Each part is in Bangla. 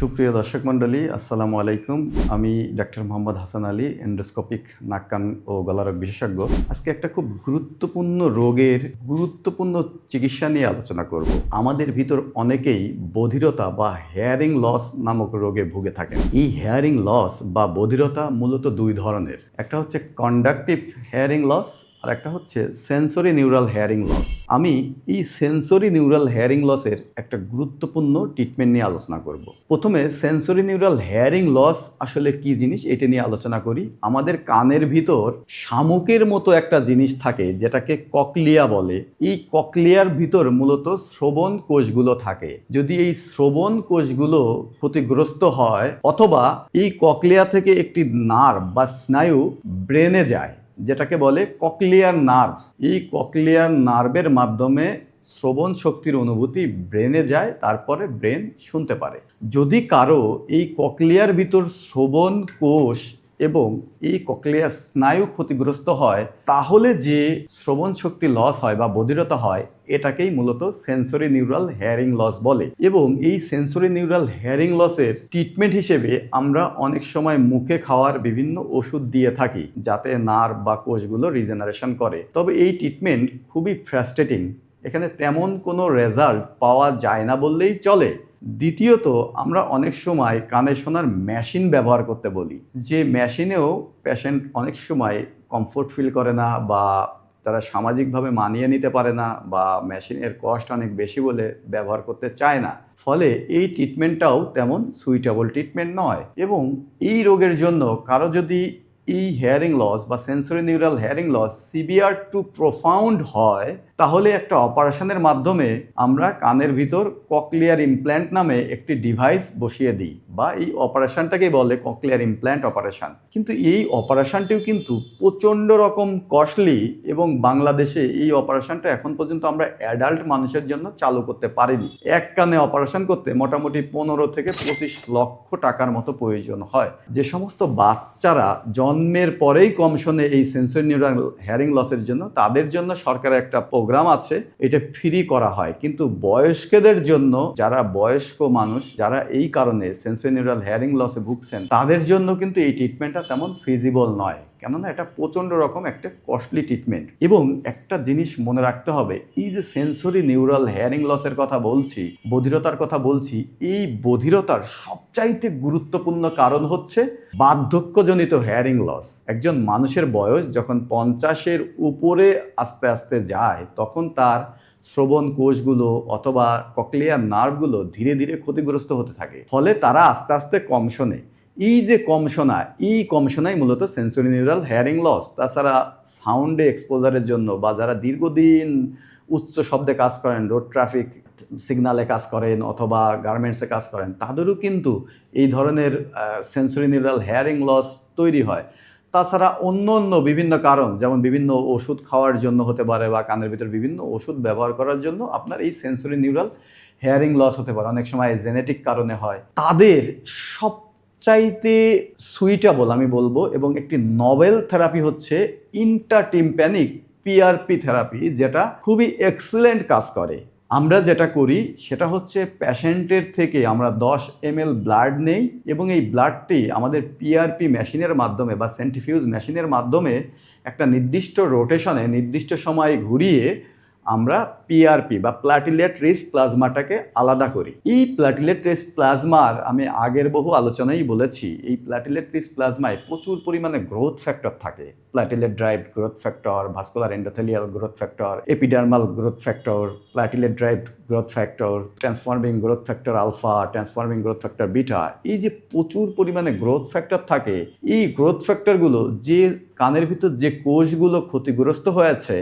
সুপ্রিয় দর্শক মণ্ডলী, আসসালামু আলাইকুম। আমি ডাক্তার মোহাম্মদ হাসান আলী এন্ডোস্কোপিক নাক কান ও গলারোগ বিশেষজ্ঞ। আজকে একটা খুব গুরুত্বপূর্ণ রোগের গুরুত্বপূর্ণ চিকিৎসা নিয়ে আলোচনা করব। আমাদের ভিতর অনেকেই বধিরতা বা হেয়ারিং লস নামক রোগে ভুগে থাকেন। এই হেয়ারিং লস বা বধিরতা মূলত দুই ধরনের। একটা হচ্ছে কন্ডাক্টিভ হেয়ারিং লস আর একটা হচ্ছে সেন্সরি নিউরাল হেয়ারিং লস আমি এই সেন্সরি নিউরাল হেয়ারিং লসের একটা গুরুত্বপূর্ণ ট্রিটমেন্ট নিয়ে আলোচনা করব। প্রথমে সেন্সরি নিউরাল হেয়ারিং লস আসলে কি জিনিস এটা নিয়ে আলোচনা করি। আমাদের কানের ভিতর শামুকের মতো একটা জিনিস থাকে যেটাকে ককলিয়া বলে। এই ককলিয়ার ভিতর মূলত শ্রবণ কোষগুলো থাকে। যদি এই শ্রবণ কোষগুলো ক্ষতিগ্রস্ত হয় অথবা এই ককলিয়া থেকে একটি নার্ভ বা স্নায়ু ব্রেনে যায় যেটাকে বলে ককলিয়ার নার্ভ। এই ককলিয়ার নার্ভের মাধ্যমে শ্রবণ শক্তির অনুভূতি ব্রেনে যায়, তারপরে ব্রেন শুনতে পারে। যদি কারও এই ককলিয়ার ভিতর শ্রবণ কোষ এবং এই ককলিয়ার স্নায়ু ক্ষতিগ্রস্ত হয়, তাহলে যে শ্রবণ শক্তি লস হয় বা বধিরতা হয় এটাকেই মূলত সেন্সরি নিউরাল হেয়ারিং লস বলে। এবং এই সেন্সরি নিউরাল হেয়ারিং লসের ট্রিটমেন্ট হিসেবে আমরা অনেক সময় মুখে খাওয়ার বিভিন্ন ওষুধ দিয়ে থাকি, যাতে নার্ভ বা কোষগুলো রিজেনারেশন করে। তবে এই ট্রিটমেন্ট খুবই ফ্রাস্ট্রেটিং এখানে তেমন কোনো রেজাল্ট পাওয়া যায় না বললেই চলে। দ্বিতীয়ত, আমরা অনেক সময় কানে শোনার মেশিন ব্যবহার করতে বলি। যে মেশিনেও পেশেন্ট অনেক সময় কমফোর্ট ফিল করে না বা তারা সামাজিকভাবে মানিয়ে নিতে পারে না বা মেশিনের কস্ট অনেক বেশি বলে ব্যবহার করতে চায় না। ফলে এই ট্রিটমেন্টটাও তেমন সুইটেবল ট্রিটমেন্ট নয় এবং এই রোগের জন্য কারও যদি এই হেয়ারিং লস বা sensory neural hearing loss severe to profound হয় তাহলে একটা অপারেশনের মাধ্যমে আমরা কানের ভিতর ককলিয়ার ইমপ্ল্যান্ট নামে একটি ডিভাইস বসিয়ে দিই, বা এই অপারেশনটাকে বলে ককলিয়ার ইমপ্ল্যান্ট অপারেশন। কিন্তু এই অপারেশনটিও কিন্তু প্রচণ্ড রকম কস্টলি এবং বাংলাদেশে এই অপারেশনটা এখন পর্যন্ত আমরা অ্যাডাল্ট মানুষের জন্য চালু করতে পারিনি। এক কানে অপারেশন করতে মোটামুটি পনেরো থেকে পঁচিশ লক্ষ টাকার মতো প্রয়োজন হয়। যে সমস্ত বাচ্চারা জন্মের পরেই কমিশনে এই সেন্সর নিউরাল হেয়ারিং লসের জন্য, তাদের জন্য সরকারের একটা প্রোগ্রাম আছে, এটা ফ্রি করা হয়। কিন্তু বয়স্কদের জন্য, যারা বয়স্ক মানুষ, যারা এই কারণে সেন্সোনিউরাল হেয়ারিং লসে ভুগছেন, তাদের জন্য কিন্তু এই ট্রিটমেন্টটা তেমন ফিজিবল নয়। কেননা এটা প্রচণ্ড রকম একটা কস্টলি ট্রিটমেন্ট এবং একটা জিনিস মনে রাখতে হবে, এই যে সেন্সরি নিউরাল হেয়ারিং লসের কথা বলছি, বধিরতার কথা বলছি, এই বধিরতার সবচাইতে গুরুত্বপূর্ণ কারণ হচ্ছে বার্ধক্যজনিত হেয়ারিং লস একজন মানুষের বয়স যখন পঞ্চাশের উপরে আস্তে আস্তে যায়, তখন তার শ্রবণ কোষগুলো অথবা ককলিয়ার নার্ভগুলো ধীরে ধীরে ক্ষতিগ্রস্ত হতে থাকে। ফলে তারা আস্তে আস্তে কম শোনে। এই যে কম শোনা এই কম মূলত সেন্সরি নিউরাল হেয়ারিং লস তাছাড়া সাউন্ডে এক্সপোজারের জন্য বা যারা দীর্ঘদিন উচ্চ শব্দে কাজ করেন রোড ট্রাফিক সিগনালে কাজ করেন অথবা গার্মেন্টসে কাজ করেন, তাদেরও কিন্তু এই ধরনের সেন্সরি নিউরাল হেয়ারিং লস তৈরি হয়। তাছাড়া অন্য অন্য বিভিন্ন কারণ, যেমন বিভিন্ন ওষুধ খাওয়ার জন্য হতে পারে বা কানের ভিতর বিভিন্ন ওষুধ ব্যবহার করার জন্য আপনার এই সেন্সরি নিউরাল হেয়ারিং লস হতে পারে। অনেক সময় জেনেটিক কারণে হয়। তাদের সব চাইতে সুইটেবল আমি বলব এবং একটি নভেল থেরাপি হচ্ছে ইন্টারটিম্প্যানিক পিআরপি থেরাপি যেটা খুবই এক্সেলেন্ট কাজ করে। আমরা যেটা করি, সেটা হচ্ছে প্যাশেন্টের থেকে আমরা দশ এম এল ব্লাড নেই এবং এই ব্লাডটি আমাদের পিআরপি মেশিনের মাধ্যমে বা সেন্টিফিউজ মেশিনের মাধ্যমে একটা নির্দিষ্ট রোটেশনে নির্দিষ্ট সময় ঘুরিয়ে আমরা পিআরপি বা প্লাটিলেট রিস প্লাজমাটাকে আলাদা করি। এই প্লাটিলেট রিস প্লাজমার আমি আগের বহু আলোচনায় বলেছি, এই প্লাটিলেট রিস প্লাজমায় প্রচুর পরিমাণে গ্রোথ ফ্যাক্টর থাকে। Platelet derived growth factor vascular endothelial growth factor epidermal growth factor platelet derived growth factor transforming growth factor alpha transforming growth factor beta এই যে প্রচুর পরিমাণে গ্রোথ ফ্যাক্টর থাকে, এই গ্রোথ ফ্যাক্টরগুলো যে কানের ভিতর যে কোষগুলো ক্ষতিগ্রস্ত হয়েছে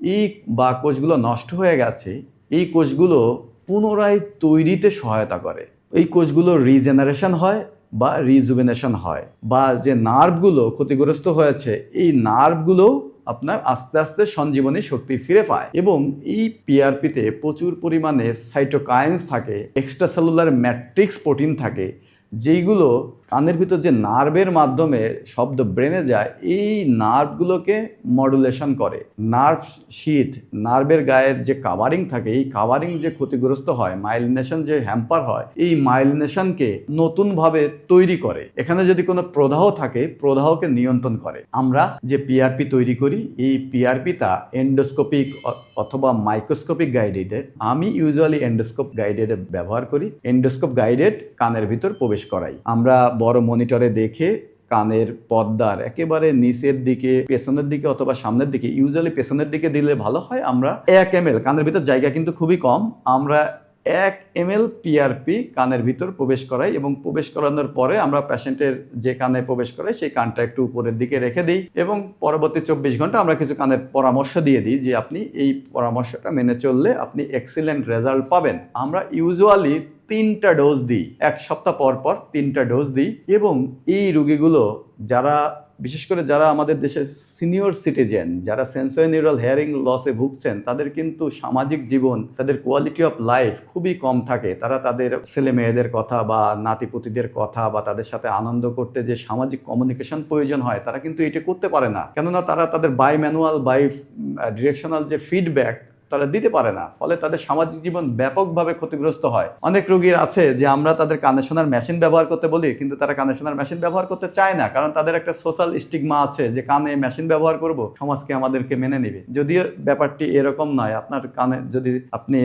এই বা কোষগুলো নষ্ট হয়ে গেছে, এই কোষগুলো পুনরায় তৈরিতে সহায়তা করে। এই কোষগুলো রিজেনারেশন হয় বা রিজুভেনেশন হয় বা যে নার্ভগুলো ক্ষতিগ্রস্ত হয়েছে, এই নার্ভগুলো আপনার আস্তে আস্তে সঞ্জীবনী শক্তি ফিরে পায় এবং এই পিআরপিতে প্রচুর পরিমাণে সাইটোকাইন্স থাকে এক্সট্রা সেলুলার ম্যাট্রিক্স প্রোটিন থাকে যেইগুলো কানের ভিতর যে নার্ভের মাধ্যমে শব্দ ব্রেনে যায়, এই নার্ভগুলোকে মডুলেশন করে। নার্ভ শীত, নার্ভের গায়ের যে কাভারিং থাকে, এই কাভারিং যে ক্ষতিগ্রস্ত হয় মাইলিনেশন যে হ্যাম্পার হয়, এই মাইলিনেশনকে নতুনভাবে তৈরি করে। এখানে যদি কোনো প্রদাহ থাকে, প্রদাহকে নিয়ন্ত্রণ করে। আমরা যে পিআরপি তৈরি করি, এই পিআরপিটা এন্ডোস্কোপিক অথবা মাইক্রোস্কোপিক গাইডেডে আমি ইউজুয়ালি এন্ডোস্কোপ গাইডেড ব্যবহার করি। এন্ডোস্কোপ গাইডেড কানের ভিতর প্রবেশ করাই। আমরা বড় মনিটরে দেখে কানের পর্দার একেবারে নিচের দিকে, পেছনের দিকে অথবা সামনের দিকে ইউজুয়ালি পেছনের দিকে দিলে ভালো হয়, আমরা এক এম কানের ভিতর জায়গা কিন্তু খুবই কম, আমরা এক এম এল পিআরপি কানের ভিতর প্রবেশ করাই এবং প্রবেশ করানোর পরে আমরা পেশেন্টের যে কানে প্রবেশ করাই সেই কানটা একটু উপরের দিকে রেখে দিই এবং পরবর্তী চব্বিশ ঘণ্টা আমরা কিছু কানের পরামর্শ দিয়ে দিই যে আপনি এই পরামর্শটা মেনে চললে আপনি এক্সিলেন্ট রেজাল্ট পাবেন। আমরা ইউজুয়ালি তিনটা ডোজ দিই, এক সপ্তাহ পর পর তিনটা ডোজ দিই এবং এই রুগীগুলো যারা, বিশেষ করে যারা আমাদের দেশের সিনিয়র সিটিজেন যারা সেন্সরি নিউরাল হেয়ারিং লসে ভুগছেন, তাদের কিন্তু সামাজিক জীবন, তাদের কোয়ালিটি অফ লাইফ খুবই কম থাকে। তারা তাদের ছেলে মেয়েদের কথা বা নাতিপুতিদের কথা বা তাদের সাথে আনন্দ করতে যে সামাজিক কমিউনিকেশন প্রয়োজন হয়, তারা কিন্তু এটা করতে পারে না। কেননা তারা তাদের বাই ম্যানুয়াল বাই ডিরেকশনাল যে ফিডব্যাক তারা দিতে পারে না। ফলে তাদের সামাজিক জীবন ব্যাপকভাবে ক্ষতিগ্রস্ত হয়। অনেক রোগীর আছে যে, আমরা তাদের কানে শোনার মেশিন ব্যবহার করতে বলি, কিন্তু তারা কানে শোনার মেশিন ব্যবহার করতে চায় না। কারণ তাদের একটা সোশ্যাল স্টিগমা আছে যে, কানে মেশিন ব্যবহার করব, সমাজকে আমাদেরকে মেনে নিবে। যদিও ব্যাপারটি এরকম নয়, আপনার কানে যদি আপনি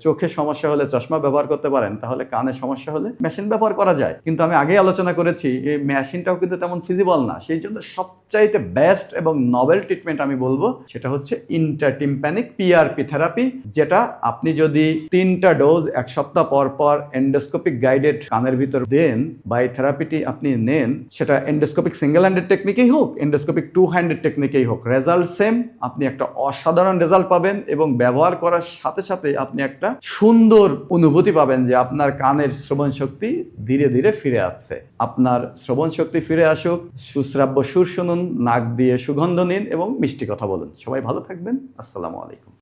চোখে সমস্যা হলে চশমা ব্যবহার করতে পারেন, তাহলে কানে সমস্যা হলে মেশিন ব্যবহার করা যায়। কিন্তু আমি আগে আলোচনা করেছি, এই মেশিনটাও কিন্তু তেমন ফিজিবল না। সেই জন্য সবচাইতে বেস্ট এবং নভেল ট্রিটমেন্ট আমি বলব, সেটা হচ্ছে ইন্টারটিম্প্যানিক পিআরপি থেরাপি যেটা আপনি যদি তিনটা ডোজ এক সপ্তাহ পর পর এন্ডোস্কোপিক গাইডেড কানের ভিতর দেন, বা এই থেরাপিটি আপনি নেন, সেটা এন্ডোস্কোপিক সিঙ্গেল হ্যান্ডেড টেকনিকেই হোক এন্ডোস্কোপিক টু হ্যান্ডেড টেকনিকেই হোক রেজাল্ট সেম আপনি একটা অসাধারণ রেজাল্ট পাবেন এবং ব্যবহার করার সাথে সাথে আপনি একটা সুন্দর অনুভূতি পাবেন যে আপনার কানের শ্রবণ শক্তি ধীরে ধীরে ফিরে আসছে। আপনার শ্রবণ শক্তি ফিরে আসুক, সুশ্রাব্য সুর শুনুন, নাক দিয়ে সুগন্ধ নিন এবং মিষ্টি কথা বলুন। সবাই ভালো থাকবেন। আসসালামু আলাইকুম।